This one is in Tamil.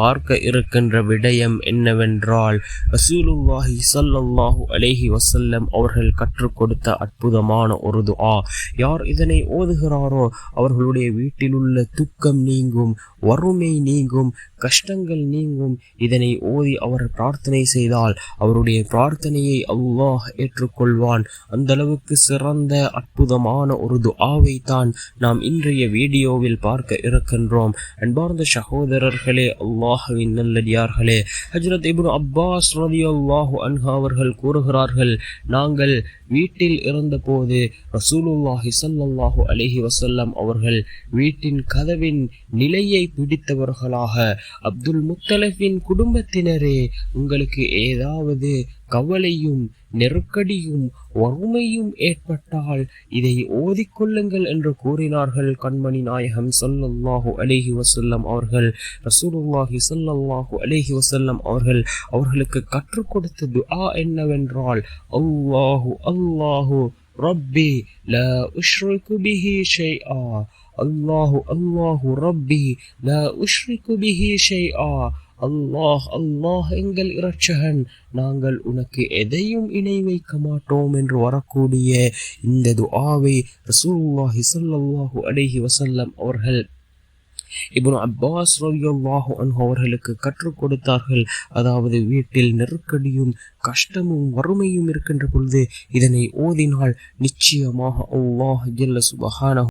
பார்க்க இருக்கின்ற விடயம் என்னவென்றால் ரசூலுல்லாஹி ஸல்லல்லாஹு அலேஹி வசல்லம் அவர்கள் கற்றுக் கொடுத்த அற்புதமான ஒரு துஆ. யார் இதனை ஓதுகிறாரோ அவர்களுடைய வீட்டில் உள்ள துக்கம் நீங்கும் வறுமை நீங்கும் கஷ்டங்கள் நீங்கும். இதனை ஓதி அவர் பிரார்த்தனை செய்தால் அவருடைய பிரார்த்தனையை அல்லாஹ் ஏற்றுக்கொள்வான். அந்த அளவுக்கு சிறந்த அற்புதமான ஒரு துஆவை தான் நாம் இன்றைய வீடியோவில் பார்க்க இருக்கின்றோம். அன்பார்ந்த சகோதரர்களே அல்லாஹுவின் நல்லடியார்களே ஹஜ்ரத் இப்னு அப்பாஸ் ரலியல்லாஹு அன்ஹா அவர்கள் கூறுகிறார்கள் நாங்கள் வீட்டில் இருந்தபோது ரசூலுல்லாஹி ஸல்லல்லாஹு அலஹி வசல்லம் அவர்கள் வீட்டின் கதவின் நிலையை பிடித்தவர்களாக அப்துல் முத்தலஃபின் குடும்பத்தினரே உங்களுக்கு ஏதாவது கவலையும் நெருக்கடியும் வறுமையும் ஏற்பட்டால் இதை ஓதிக்கொள்ளுங்கள் என்று கூறினார்கள் கண்மணி நாயகம் சொல்லல்லாஹு அலேஹி வசல்லம் அவர்கள். ரசூலுல்லாஹி சொல்லல்லாஹு அலேஹி வசல்லம் அவர்கள் அவர்களுக்கு கற்றுக் கொடுத்த துஆ என்னவென்றால் அல்லாஹு அல்லாஹு ரப்பி ல உஷ்ரிகு பிஹி ஷைஆ. அல்லாஹு அல்லாஹு ரப்பி ல உஷ்ரிகு பிஹி ஷைஆ. அல்லாஹ் அல்லாஹ் எங்கள் இரட்சகன் நாங்கள் உனக்கு எதையும் இணை வைக்க மாட்டோம் என்று வரக்கூடிய இந்த துஆவை ரசூல்லாஹி ஸல்லல்லாஹு அலைஹி வசல்லம் அவர்கள் இப்னு அப்பாஸ் ரவியல்லாஹு அன்ஹு அவர்களுக்கு கற்றுக் கொடுத்தார்கள். அதாவது வீட்டில் நெருக்கடியும் கஷ்டமும் வறுமையும் இருக்கின்ற பொழுது இதனை ஓதினால் நிச்சயமாக அல்லாஹ் ஜல்ல சுபஹான